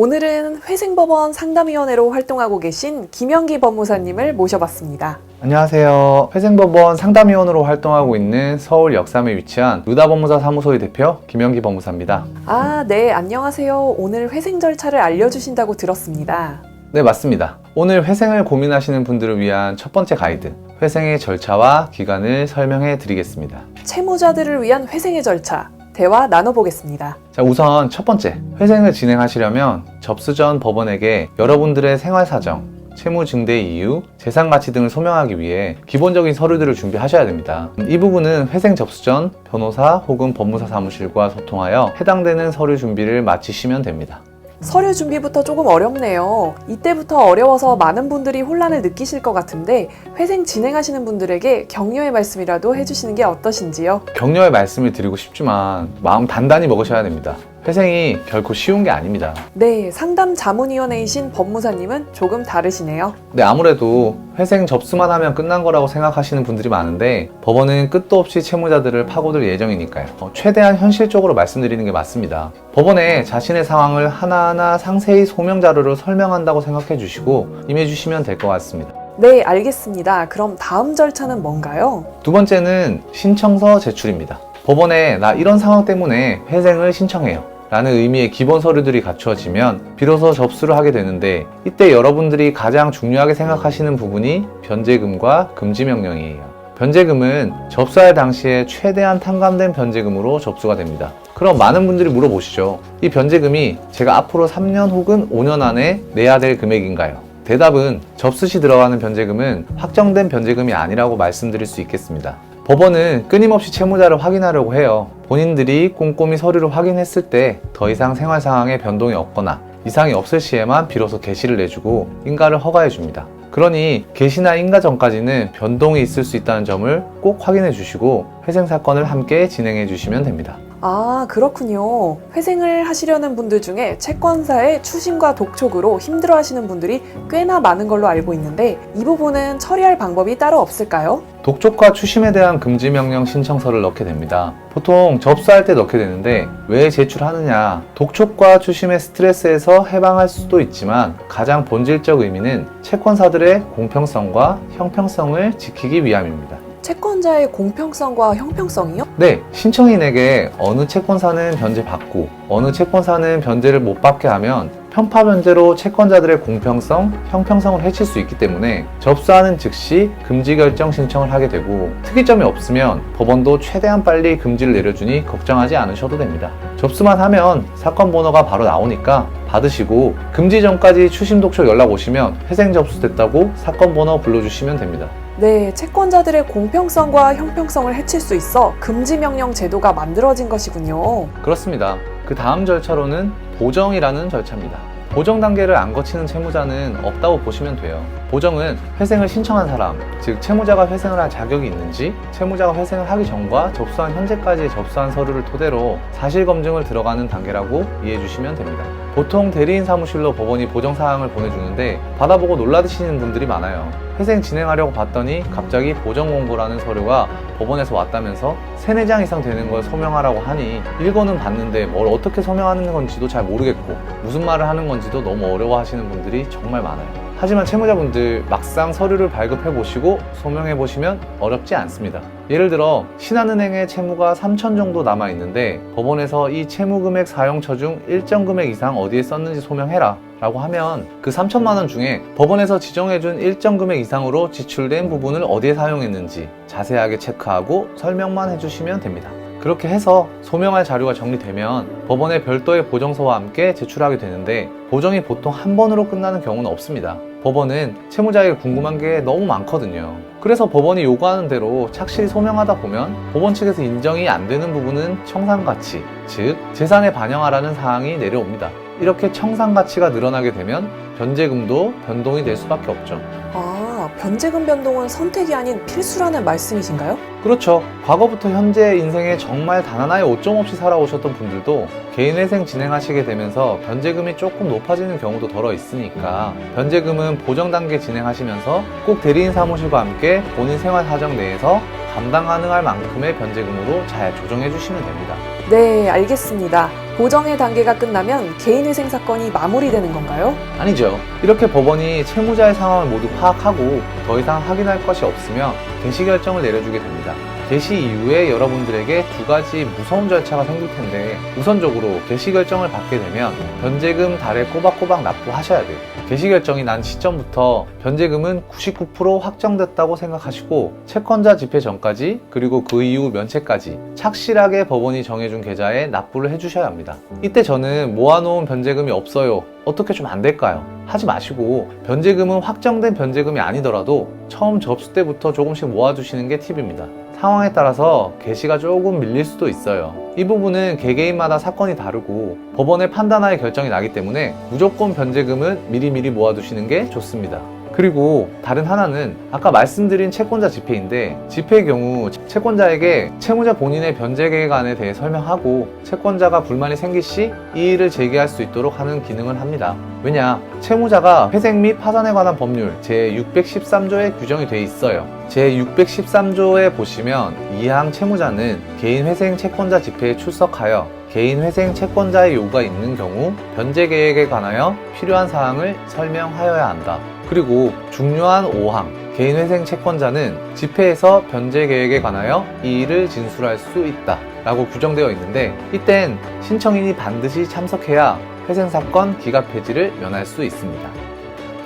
오늘은 회생법원 상담위원회로 활동하고 계신 김영기 법무사님을 모셔봤습니다. 안녕하세요. 회생법원 상담위원으로 활동하고 있는 서울 역삼에 위치한 루다 법무사 사무소의 대표 김영기 법무사입니다. 아, 네, 안녕하세요. 오늘 회생 절차를 알려주신다고 들었습니다. 네, 맞습니다. 오늘 회생을 고민하시는 분들을 위한 첫 번째 가이드, 회생의 절차와 기간을 설명해 드리겠습니다. 채무자들을 위한 회생의 절차, 대화 나눠보겠습니다. 자, 우선 첫 번째, 회생을 진행하시려면 접수 전 법원에게 여러분들의 생활 사정, 채무 증대 이유, 재산 가치 등을 소명하기 위해 기본적인 서류들을 준비하셔야 됩니다. 이 부분은 회생 접수 전 변호사 혹은 법무사 사무실과 소통하여 해당되는 서류 준비를 마치시면 됩니다. 서류 준비부터 조금 어렵네요. 이때부터 어려워서 많은 분들이 혼란을 느끼실 것 같은데 회생 진행하시는 분들에게 격려의 말씀이라도 해주시는 게 어떠신지요? 격려의 말씀을 드리고 싶지만 마음 단단히 먹으셔야 됩니다. 회생이 결코 쉬운 게 아닙니다. 네, 상담 자문위원회이신 법무사님은 조금 다르시네요. 근데 아무래도 회생 접수만 하면 끝난 거라고 생각하시는 분들이 많은데 법원은 끝도 없이 채무자들을 파고들 예정이니까요. 어, 최대한 현실적으로 말씀드리는 게 맞습니다. 법원에 자신의 상황을 하나하나 상세히 소명 자료로 설명한다고 생각해 주시고 임해 주시면 될 것 같습니다. 네, 알겠습니다. 그럼 다음 절차는 뭔가요? 두 번째는 신청서 제출입니다. 법원에 나 이런 상황 때문에 회생을 신청해요. 라는 의미의 기본 서류들이 갖추어지면 비로소 접수를 하게 되는데 이때 여러분들이 가장 중요하게 생각하시는 부분이 변제금과 금지명령이에요. 변제금은 접수할 당시에 최대한 탕감된 변제금으로 접수가 됩니다. 그럼 많은 분들이 물어보시죠. 이 변제금이 제가 앞으로 3년 혹은 5년 안에 내야 될 금액인가요? 대답은 접수 시 들어가는 변제금은 확정된 변제금이 아니라고 말씀드릴 수 있겠습니다. 법원은 끊임없이 채무자를 확인하려고 해요. 본인들이 꼼꼼히 서류를 확인했을 때 더 이상 생활 상황에 변동이 없거나 이상이 없을 시에만 비로소 개시를 내주고 인가를 허가해 줍니다. 그러니 개시나 인가 전까지는 변동이 있을 수 있다는 점을 꼭 확인해 주시고 회생 사건을 함께 진행해 주시면 됩니다. 아, 그렇군요. 회생을 하시려는 분들 중에 채권사의 추심과 독촉으로 힘들어 하시는 분들이 꽤나 많은 걸로 알고 있는데 이 부분은 처리할 방법이 따로 없을까요? 독촉과 추심에 대한 금지 명령 신청서를 넣게 됩니다. 보통 접수할 때 넣게 되는데 왜 제출하느냐? 독촉과 추심의 스트레스에서 해방할 수도 있지만 가장 본질적 의미는 채권사들의 공평성과 형평성을 지키기 위함입니다. 채권자의 공평성과 형평성이요? 네, 신청인에게 어느 채권사는 변제 받고 어느 채권사는 변제를 못 받게 하면 편파 변제로 채권자들의 공평성, 형평성을 해칠 수 있기 때문에 접수하는 즉시 금지 결정 신청을 하게 되고 특이점이 없으면 법원도 최대한 빨리 금지를 내려주니 걱정하지 않으셔도 됩니다. 접수만 하면 사건 번호가 바로 나오니까 받으시고 금지 전까지 추심 독촉 연락 오시면 회생 접수됐다고 사건 번호 불러주시면 됩니다. 네, 채권자들의 공평성과 형평성을 해칠 수 있어 금지명령 제도가 만들어진 것이군요. 그렇습니다. 그 다음 절차로는 보정이라는 절차입니다. 보정 단계를 안 거치는 채무자는 없다고 보시면 돼요. 보정은 회생을 신청한 사람, 즉 채무자가 회생을 할 자격이 있는지, 채무자가 회생을 하기 전과 접수한 현재까지 접수한 서류를 토대로 사실 검증을 들어가는 단계라고 이해해 주시면 됩니다. 보통 대리인 사무실로 법원이 보정 사항을 보내주는데 받아보고 놀라시는 분들이 많아요. 회생 진행하려고 봤더니 갑자기 보정 공고라는 서류가 법원에서 왔다면서 세네 장 이상 되는 걸 소명하라고 하니 읽어는 봤는데 뭘 어떻게 소명하는 건지도 잘 모르겠고 무슨 말을 하는 건지도 너무 어려워 하시는 분들이 정말 많아요. 하지만 채무자분들 막상 서류를 발급해 보시고 소명해 보시면 어렵지 않습니다. 예를 들어 신한은행에 채무가 3천 정도 남아 있는데 법원에서 이 채무 금액 사용처 중 일정 금액 이상 어디에 썼는지 소명해라 라고 하면 그 3천만 원 중에 법원에서 지정해준 일정 금액 이상으로 지출된 부분을 어디에 사용했는지 자세하게 체크하고 설명만 해주시면 됩니다. 그렇게 해서 소명할 자료가 정리되면 법원에 별도의 보정서와 함께 제출하게 되는데 보정이 보통 한 번으로 끝나는 경우는 없습니다. 법원은 채무자에게 궁금한 게 너무 많거든요. 그래서 법원이 요구하는 대로 착실히 소명하다 보면 법원 측에서 인정이 안 되는 부분은 청산가치, 즉 재산에 반영하라는 사항이 내려옵니다. 이렇게 청산 가치가 늘어나게 되면 변제금도 변동이 될 수밖에 없죠. 아, 변제금 변동은 선택이 아닌 필수라는 말씀이신가요? 그렇죠. 과거부터 현재 인생에 정말 단 하나의 오점 없이 살아오셨던 분들도 개인회생 진행하시게 되면서 변제금이 조금 높아지는 경우도 덜어 있으니까 변제금은 보정 단계 진행하시면서 꼭 대리인 사무실과 함께 본인 생활 사정 내에서 감당 가능할 만큼의 변제금으로 잘 조정해 주시면 됩니다. 네, 알겠습니다. 보정의 단계가 끝나면 개인회생 사건이 마무리되는 건가요? 아니죠. 이렇게 법원이 채무자의 상황을 모두 파악하고 더 이상 확인할 것이 없으면 개시 결정을 내려주게 됩니다. 개시 이후에 여러분들에게 두 가지 무서운 절차가 생길 텐데 우선적으로 개시 결정을 받게 되면 변제금 달에 꼬박꼬박 납부하셔야 돼요. 개시 결정이 난 시점부터 변제금은 99% 확정됐다고 생각하시고 채권자 집행 전까지 그리고 그 이후 면책까지 착실하게 법원이 정해준 계좌에 납부를 해주셔야 합니다. 이때 저는 모아놓은 변제금이 없어요. 어떻게 좀 안 될까요? 하지 마시고 변제금은 확정된 변제금이 아니더라도 처음 접수 때부터 조금씩 모아두시는 게 팁입니다. 상황에 따라서 개시가 조금 밀릴 수도 있어요. 이 부분은 개개인마다 사건이 다르고 법원의 판단하에 결정이 나기 때문에 무조건 변제금은 미리미리 모아두시는 게 좋습니다. 그리고 다른 하나는 아까 말씀드린 채권자 집회인데 집회의 경우 채권자에게 채무자 본인의 변제 계획안에 대해 설명하고 채권자가 불만이 생길 시 이의를 제기할 수 있도록 하는 기능을 합니다. 왜냐? 채무자가 회생 및 파산에 관한 법률 제613조에 규정이 돼 있어요. 제613조에 보시면 이항 채무자는 개인 회생 채권자 집회에 출석하여 개인 회생 채권자의 요구가 있는 경우 변제 계획에 관하여 필요한 사항을 설명하여야 한다. 그리고 중요한 5항 개인 회생 채권자는 집회에서 변제 계획에 관하여 이의를 진술할 수 있다. 라고 규정되어 있는데 이땐 신청인이 반드시 참석해야 회생 사건 기각 폐지를 면할 수 있습니다.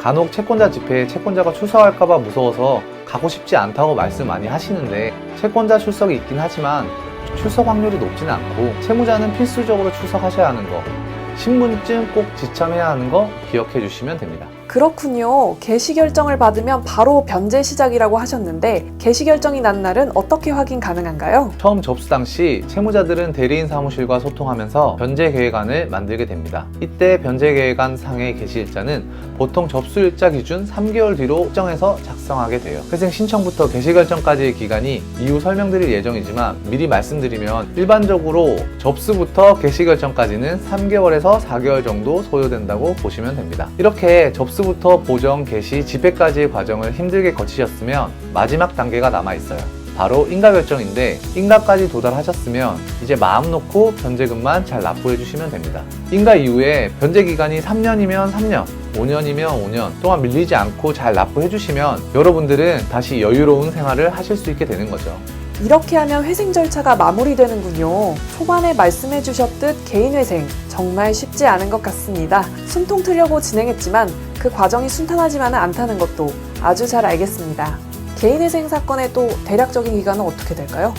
간혹 채권자 집회에 채권자가 출석할까봐 무서워서 가고 싶지 않다고 말씀 많이 하시는데 채권자 출석이 있긴 하지만 출석 확률이 높지는 않고 채무자는 필수적으로 출석하셔야 하는 거 신분증 꼭 지참해야 하는 거 기억해 주시면 됩니다. 그렇군요. 개시 결정을 받으면 바로 변제 시작이라고 하셨는데 개시 결정이 난 날은 어떻게 확인 가능한가요? 처음 접수 당시 채무자들은 대리인 사무실과 소통하면서 변제 계획안을 만들게 됩니다. 이때 변제 계획안 상의 게시일자는 보통 접수 일자 기준 3개월 뒤로 확정해서 작성하게 돼요. 회생 신청부터 개시 결정까지의 기간이 이후 설명드릴 예정이지만 미리 말씀드리면 일반적으로 접수부터 개시 결정까지는 3개월에서 4개월 정도 소요된다고 보시면 됩니다. 이렇게 접수 부터 보정, 개시, 집회까지의 과정을 힘들게 거치셨으면 마지막 단계가 남아 있어요. 바로 인가 결정인데 인가까지 도달하셨으면 이제 마음 놓고 변제금만 잘 납부해 주시면 됩니다. 인가 이후에 변제 기간이 3년이면 3년, 5년이면 5년 동안 밀리지 않고 잘 납부해 주시면 여러분들은 다시 여유로운 생활을 하실 수 있게 되는 거죠. 이렇게 하면 회생 절차가 마무리되는군요. 초반에 말씀해 주셨듯 개인회생 정말 쉽지 않은 것 같습니다. 숨통 트려고 진행했지만 그 과정이 순탄하지만은 않다는 것도 아주 잘 알겠습니다. 개인회생 사건의 또 대략적인 기간은 어떻게 될까요?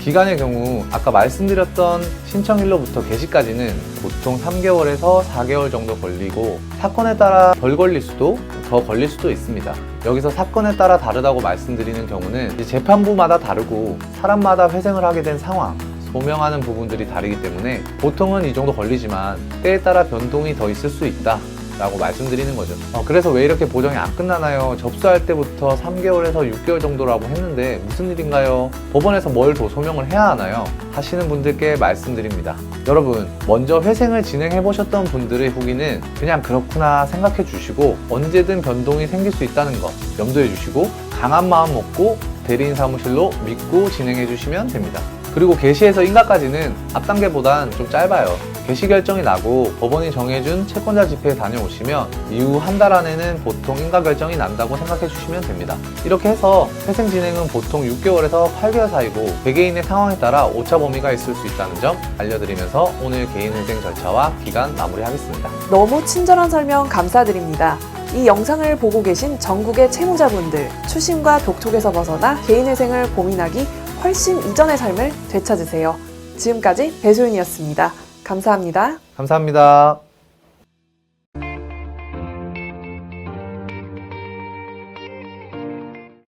기간의 경우 아까 말씀드렸던 신청일로부터 개시까지는 보통 3개월에서 4개월 정도 걸리고 사건에 따라 덜 걸릴 수도 더 걸릴 수도 있습니다. 여기서 사건에 따라 다르다고 말씀드리는 경우는 재판부마다 다르고 사람마다 회생을 하게 된 상황 소명하는 부분들이 다르기 때문에 보통은 이 정도 걸리지만 때에 따라 변동이 더 있을 수 있다. 라고 말씀드리는 거죠. 어, 그래서 왜 이렇게 보정이 안 끝나나요? 접수할 때부터 3개월에서 6개월 정도라고 했는데 무슨 일인가요? 법원에서 뭘 더 소명을 해야 하나요? 하시는 분들께 말씀드립니다. 여러분, 먼저 회생을 진행해 보셨던 분들의 후기는 그냥 그렇구나 생각해 주시고 언제든 변동이 생길 수 있다는 거 염두해 주시고 강한 마음 먹고 대리인 사무실로 믿고 진행해 주시면 됩니다. 그리고 개시에서 인가까지는 앞 단계보단 좀 짧아요. 개시 결정이 나고 법원이 정해준 채권자 집회에 다녀오시면 이후 한 달 안에는 보통 인가 결정이 난다고 생각해 주시면 됩니다. 이렇게 해서 회생 진행은 보통 6개월에서 8개월 사이고 개개인의 상황에 따라 오차 범위가 있을 수 있다는 점 알려드리면서 오늘 개인 회생 절차와 기간 마무리하겠습니다. 너무 친절한 설명 감사드립니다. 이 영상을 보고 계신 전국의 채무자분들, 추심과 독촉에서 벗어나 개인회생을 고민하기 훨씬 이전의 삶을 되찾으세요. 지금까지 배소윤이었습니다. 감사합니다. 감사합니다.